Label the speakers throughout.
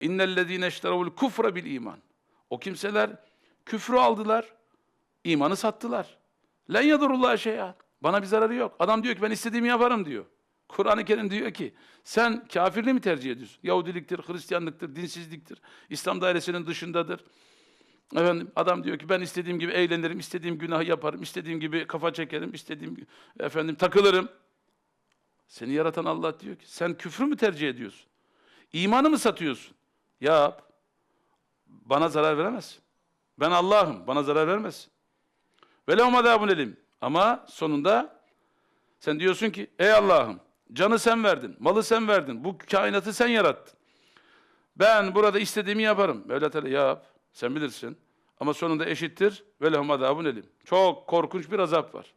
Speaker 1: İnnellezîne eşteravul kufre bil iman. O kimseler küfrü aldılar, imanı sattılar. Len yadurullah şey'a. Bana bir zararı yok. Adam diyor ki ben istediğimi yaparım diyor. Kur'an-ı Kerim diyor ki sen kafirliği mi tercih ediyorsun? Yahudiliktir, Hristiyanlıktır, dinsizliktir. İslam dairesinin dışındadır. Efendim adam diyor ki ben istediğim gibi eğlenirim, istediğim günahı yaparım, istediğim gibi kafa çekerim, istediğim efendim takılırım. Seni yaratan Allah diyor ki sen küfrü mü tercih ediyorsun? İmanı mı satıyorsun? Yap. Bana zarar veremez. Ben Allah'ım. Bana zarar vermez. Ve lehum azabun elim. Ama sonunda sen diyorsun ki ey Allah'ım canı sen verdin, malı sen verdin, bu kainatı sen yarattın. Ben burada istediğimi yaparım. Mevla Teala yap, sen bilirsin. Ama sonunda eşittir ve lehum azabun elim. Çok korkunç bir azap var.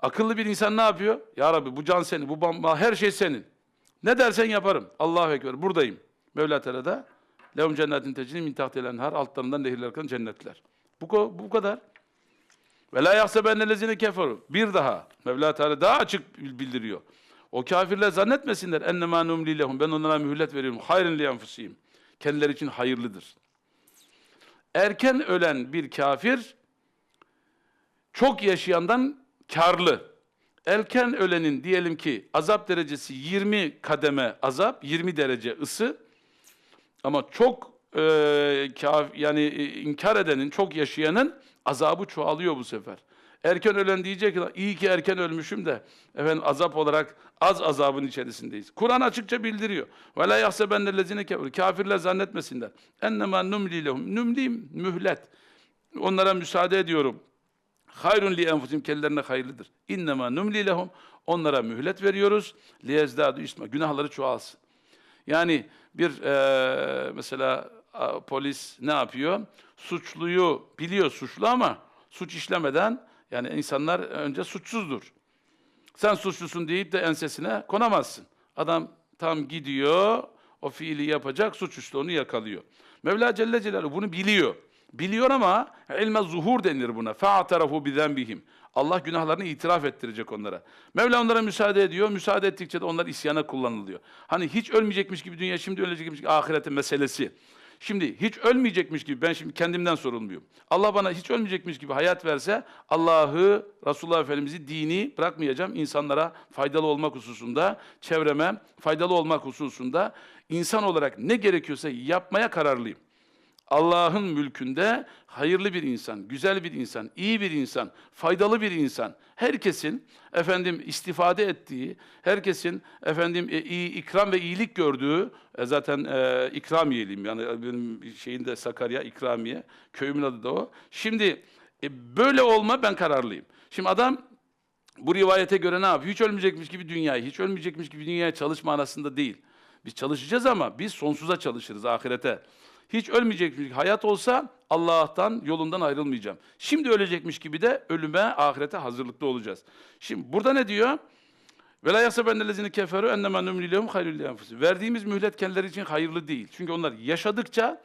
Speaker 1: Akıllı bir insan ne yapıyor? Ya Rabbi bu can senin, bu bamba, her şey senin. Ne dersen yaparım. Allahu Ekber, buradayım. Mevla Teala da lehum cennetin tecri min tahtiha enhar altlarından nehirler akan cennetler. Bu, bu kadar. Ve la yahsebennellezine keferu. Bir daha Mevla Teala daha açık bil- bildiriyor. O kafirler zannetmesinler ennemâ numli lehum. Ben onlara mühlet veriyorum. Hayrın li enfusihim. Kendileri için hayırlıdır. Erken ölen bir kafir çok yaşayandan karlı. Erken ölenin diyelim ki azap derecesi 20 kademe azap, 20 derece ısı ama çok e, kaf, yani e, inkar edenin, çok yaşayanın azabı çoğalıyor bu sefer. Erken ölen diyecek ki iyi ki erken ölmüşüm de efendim azap olarak az azabın içerisindeyiz. Kur'an açıkça bildiriyor. Ve la yahsebennellezine kefir. Kafirler zannetmesinler. Ennemâ numli lehum. Numli mühlet. Onlara müsaade ediyorum. Hayrun li enfusim kendilerine hayırlıdır. İnnemâ numli lehum. Onlara mühlet veriyoruz. Liyezdâdu isma. Günahları çoğalsın. Yani bir eee, mesela a, polis ne yapıyor? Suçluyu biliyor suçlu ama suç işlemeden yani insanlar önce suçsuzdur. Sen suçlusun deyip de ensesine konamazsın. Adam tam gidiyor, o fiili yapacak, suçüstü onu yakalıyor. Mevla Celle Celaluhu bunu biliyor. Biliyor ama ilme zuhur denir buna. Fe'atarafu bizenbihim. Allah günahlarını itiraf ettirecek onlara. Mevla onlara müsaade ediyor. Müsaade ettikçe de onlar isyana kullanılıyor. Hani hiç ölmeyecekmiş gibi dünya şimdi ölecekmiş gibi ahiretin meselesi. Şimdi hiç ölmeyecekmiş gibi ben şimdi kendimden sorulmuyorum. Allah bana hiç ölmeyecekmiş gibi hayat verse Allah'ı, Resulullah Efendimiz'i dini bırakmayacağım. İnsanlara faydalı olmak hususunda, çevreme faydalı olmak hususunda insan olarak ne gerekiyorsa yapmaya kararlıyım. Allah'ın mülkünde hayırlı bir insan, güzel bir insan, iyi bir insan, faydalı bir insan, herkesin efendim istifade ettiği, herkesin efendim e, iyi ikram ve iyilik gördüğü e, zaten e, ikramiyeliyim yani benim şeyinde Sakarya ikramiye, köyümün adı da o. Şimdi e, böyle olma ben kararlıyım. Şimdi adam bu rivayete göre ne yapıyor? Hiç ölmeyecekmiş gibi dünyayı, hiç ölmeyecekmiş gibi dünyaya çalışma arasında değil. Biz çalışacağız ama biz sonsuza çalışırız ahirete. Hiç ölmeyecekmiş hayat olsa Allah'tan yolundan ayrılmayacağım. Şimdi ölecekmiş gibi de ölüme, ahirete hazırlıklı olacağız. Şimdi burada ne diyor? Ve la yahsebennellezine keferu ennemâ numli lehum hayrul. Verdiğimiz mühlet kendileri için hayırlı değil. Çünkü onlar yaşadıkça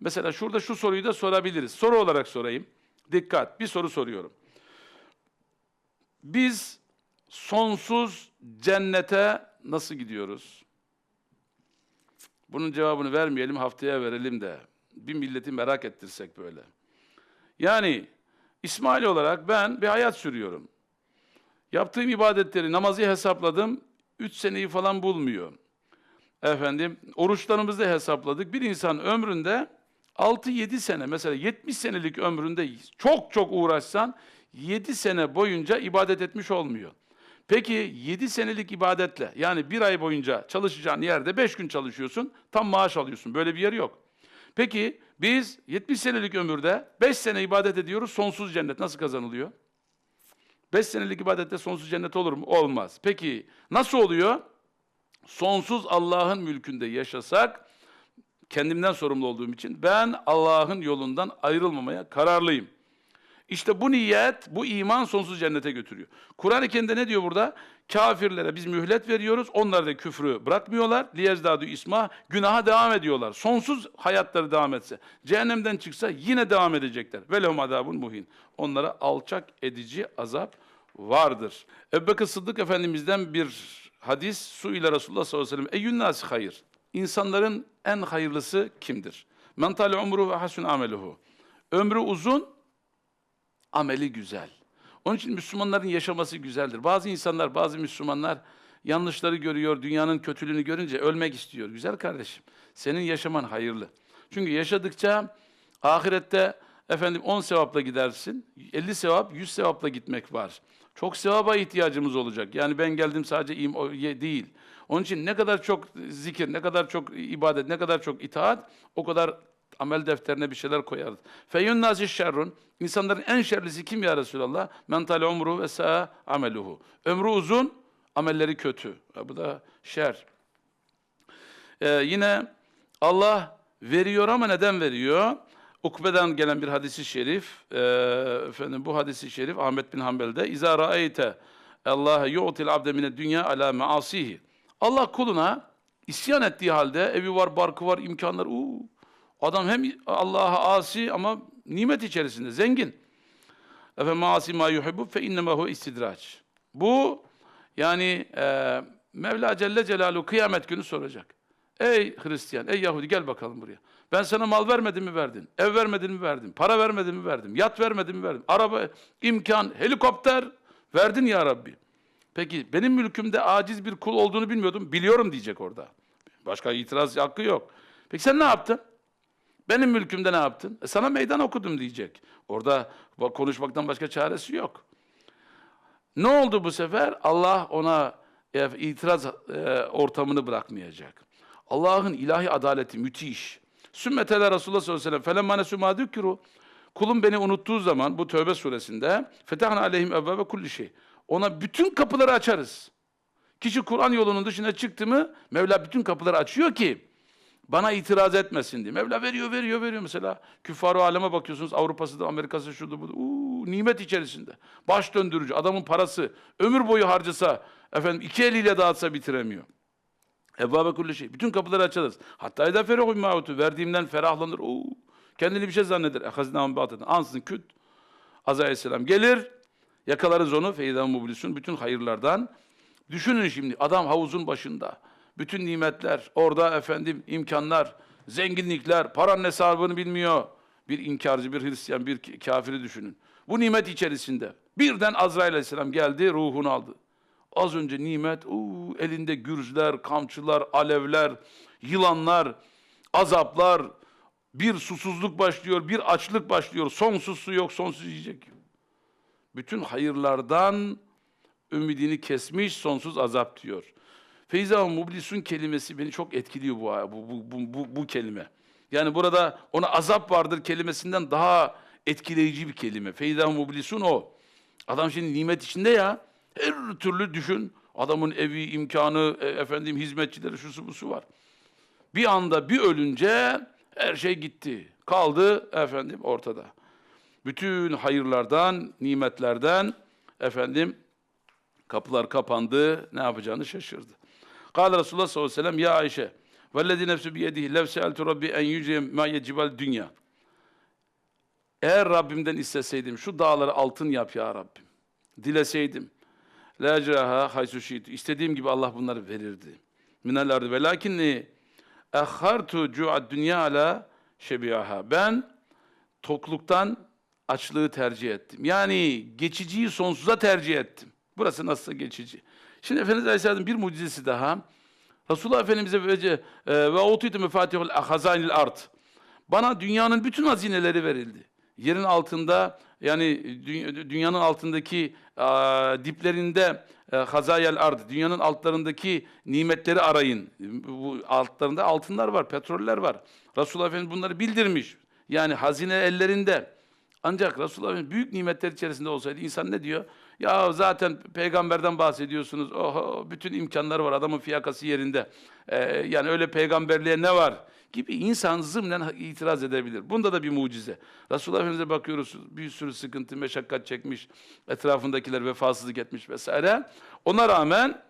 Speaker 1: mesela şurada şu soruyu da sorabiliriz. Soru olarak sorayım. Dikkat. Bir soru soruyorum. Biz sonsuz cennete nasıl gidiyoruz? Bunun cevabını vermeyelim, haftaya verelim de. Bir milleti merak ettirsek böyle. Yani İsmail olarak ben bir hayat sürüyorum. Yaptığım ibadetleri, namazı hesapladım. Üç seneyi falan bulmuyor. Efendim, oruçlarımızı hesapladık. Bir insan ömründe 6-7 sene, mesela 70 senelik ömründe çok çok uğraşsan 7 sene boyunca ibadet etmiş olmuyor. Peki 7 senelik ibadetle yani bir ay boyunca çalışacağın yerde 5 gün çalışıyorsun, tam maaş alıyorsun. Böyle bir yer yok. Peki biz 70 senelik ömürde 5 sene ibadet ediyoruz, sonsuz cennet nasıl kazanılıyor? 5 senelik ibadette sonsuz cennet olur mu? Olmaz. Peki nasıl oluyor? Sonsuz Allah'ın mülkünde yaşasak, kendimden sorumlu olduğum için ben Allah'ın yolundan ayrılmamaya kararlıyım. İşte bu niyet, bu iman sonsuz cennete götürüyor. Kur'an-ı Kerim'de ne diyor burada? Kafirlere biz mühlet veriyoruz, onlar da küfrü bırakmıyorlar. Liyezdadu isma, günaha devam ediyorlar. Sonsuz hayatları devam etse, cehennemden çıksa yine devam edecekler. Ve azabun muhin. Onlara alçak edici azap vardır. Ebu Bekir Sıddık Efendimiz'den bir hadis, su ile Resulullah sallallahu aleyhi ve sellem, eyyün nasi hayır. insanların en hayırlısı kimdir? Men umruhu ve hasun ameluhu. Ömrü uzun, ameli güzel. Onun için Müslümanların yaşaması güzeldir. Bazı insanlar, bazı Müslümanlar yanlışları görüyor, dünyanın kötülüğünü görünce ölmek istiyor. Güzel kardeşim, senin yaşaman hayırlı. Çünkü yaşadıkça ahirette efendim 10 sevapla gidersin, 50 sevap, 100 sevapla gitmek var. Çok sevaba ihtiyacımız olacak. Yani ben geldim sadece im değil. Onun için ne kadar çok zikir, ne kadar çok ibadet, ne kadar çok itaat o kadar amel defterine bir şeyler koyarız. Feyyun nazi şerrun. İnsanların en şerlisi kim ya Resulallah? Mental umru ve sa'a ameluhu. Ömrü uzun, amelleri kötü. Bu da şer. Ee, yine Allah veriyor ama neden veriyor? Ukbe'den gelen bir hadisi şerif, e, efendim bu hadisi şerif Ahmet bin Hanbel'de İza ra'eyte Allah yu'til abde mine dünya ala maasihi. Allah kuluna isyan ettiği halde evi var, barkı var, imkanlar. Uu, adam hem Allah'a asi ama nimet içerisinde zengin. Efe maasi ma yuhibbu fe innema hu istidraç. Bu yani e, Mevla Celle Celaluhu kıyamet günü soracak. Ey Hristiyan, ey Yahudi gel bakalım buraya. Ben sana mal vermedim mi verdin? Ev vermedim mi verdim? Para vermedim mi verdim? Yat vermedim mi verdim? Araba, imkan, helikopter verdin ya Rabbi. Peki benim mülkümde aciz bir kul olduğunu bilmiyordum. Biliyorum diyecek orada. Başka itiraz hakkı yok. Peki sen ne yaptın? Benim mülkümde ne yaptın? E sana meydan okudum diyecek. Orada konuşmaktan başka çaresi yok. Ne oldu bu sefer? Allah ona e, itiraz e, ortamını bırakmayacak. Allah'ın ilahi adaleti müthiş. Sümmetele Resulullah sallallahu aleyhi ve sellem felemmane sümadükürü Kulum beni unuttuğu zaman bu Tövbe suresinde fetahna aleyhim evvebe kulli şey. Ona bütün kapıları açarız. Kişi Kur'an yolunun dışına çıktı mı Mevla bütün kapıları açıyor ki bana itiraz etmesin diye. Mevla veriyor, veriyor, veriyor mesela. Küffar-ı aleme bakıyorsunuz Avrupa'sı da Amerika'sı şurada bu. Uuu nimet içerisinde. Baş döndürücü. Adamın parası ömür boyu harcasa efendim iki eliyle dağıtsa bitiremiyor. Evvabe kulli şey. Bütün kapıları açarız. Hatta eda ferahu ma'utu. Verdiğimden ferahlanır. Oo. Kendini bir şey zanneder. Ehazina batıdan. Ansın küt. Azrail aleyhisselam gelir. Yakalarız onu. Feydan mublisun. Bütün hayırlardan. Düşünün şimdi adam havuzun başında. Bütün nimetler, orada efendim imkanlar, zenginlikler, paranın hesabını bilmiyor. Bir inkarcı, bir Hristiyan, bir kafiri düşünün. Bu nimet içerisinde. Birden Azrail aleyhisselam geldi, ruhunu aldı. Az önce nimet, uu, elinde gürzler, kamçılar, alevler, yılanlar, azaplar, bir susuzluk başlıyor, bir açlık başlıyor. Sonsuz su yok, sonsuz yiyecek. Bütün hayırlardan ümidini kesmiş, sonsuz azap diyor. Feyza mublisun kelimesi beni çok etkiliyor bu, bu, bu, bu, bu, kelime. Yani burada ona azap vardır kelimesinden daha etkileyici bir kelime. Feyza mublisun o. Adam şimdi nimet içinde ya. Her türlü düşün. Adamın evi, imkanı, e, efendim hizmetçileri, şusu busu var. Bir anda bir ölünce her şey gitti. Kaldı efendim ortada. Bütün hayırlardan, nimetlerden efendim kapılar kapandı. Ne yapacağını şaşırdı. Kâle Resulullah sallallahu aleyhi ve sellem ya Ayşe vellezî nefsü biyedihi lev se'eltu rabbi en yüce ma yecibel dünya. Eğer Rabbimden isteseydim şu dağları altın yap ya Rabbim. Dileseydim. La ecraha haysu şiitu. İstediğim gibi Allah bunları verirdi. Minel ardı ve lakinni ehhartu cu'ad dünya ala şebiyaha. Ben tokluktan açlığı tercih ettim. Yani geçiciyi sonsuza tercih ettim. Burası nasılsa geçici. Şimdi Efendimiz Aleyhisselam'ın bir mucizesi daha. Resulullah Efendimiz'e ve ve utuytu mefatihul hazanil art. Bana dünyanın bütün hazineleri verildi. Yerin altında yani dü- dünyanın altındaki aa, diplerinde e, hazayel ard, dünyanın altlarındaki nimetleri arayın. Bu altlarında altınlar var, petroller var. Resulullah Efendimiz bunları bildirmiş. Yani hazine ellerinde. Ancak Resulullah Efendimiz büyük nimetler içerisinde olsaydı insan ne diyor? Ya zaten peygamberden bahsediyorsunuz. Oho, bütün imkanları var. Adamın fiyakası yerinde. Ee, yani öyle peygamberliğe ne var? Gibi insan zımnen itiraz edebilir. Bunda da bir mucize. Resulullah Efendimiz'e bakıyoruz. Bir sürü sıkıntı, meşakkat çekmiş. Etrafındakiler vefasızlık etmiş vesaire. Ona rağmen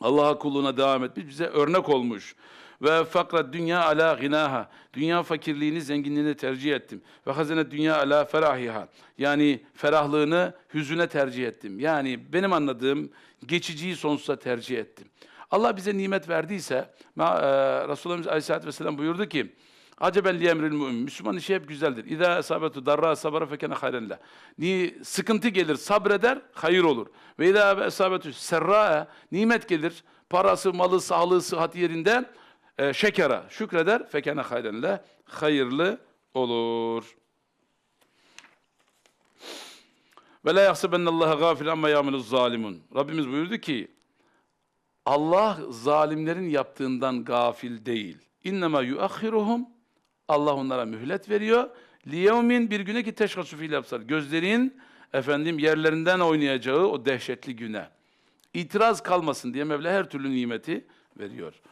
Speaker 1: Allah'a kulluğuna devam etmiş, bize örnek olmuş. Ve fakra dünya ala ginaha. Dünya fakirliğini, zenginliğini tercih ettim. Ve hazine dünya ala ferahiha. Yani ferahlığını hüzüne tercih ettim. Yani benim anladığım geçiciyi sonsuza tercih ettim. Allah bize nimet verdiyse, e, Resulullah Aleyhisselatü Vesselam buyurdu ki, Aceben li emril mümin. Müslüman işi hep güzeldir. İza esabetu darra sabara fekene hayren le. Ni sıkıntı gelir, sabreder, hayır olur. Ve izâ esabetu serra nimet gelir, parası, malı, sağlığı, sıhhati yerinde e, şekera, şükreder, fekene hayren le. Hayırlı olur. Ve la yahsebennallaha gafil amma ya'meluz zalimun. Rabbimiz buyurdu ki Allah zalimlerin yaptığından gafil değil. İnnemâ yuakhiruhum Allah onlara mühlet veriyor. Liyevmin bir güne ki teşhasu fiil yapsar. Gözlerin efendim yerlerinden oynayacağı o dehşetli güne. İtiraz kalmasın diye Mevla her türlü nimeti veriyor.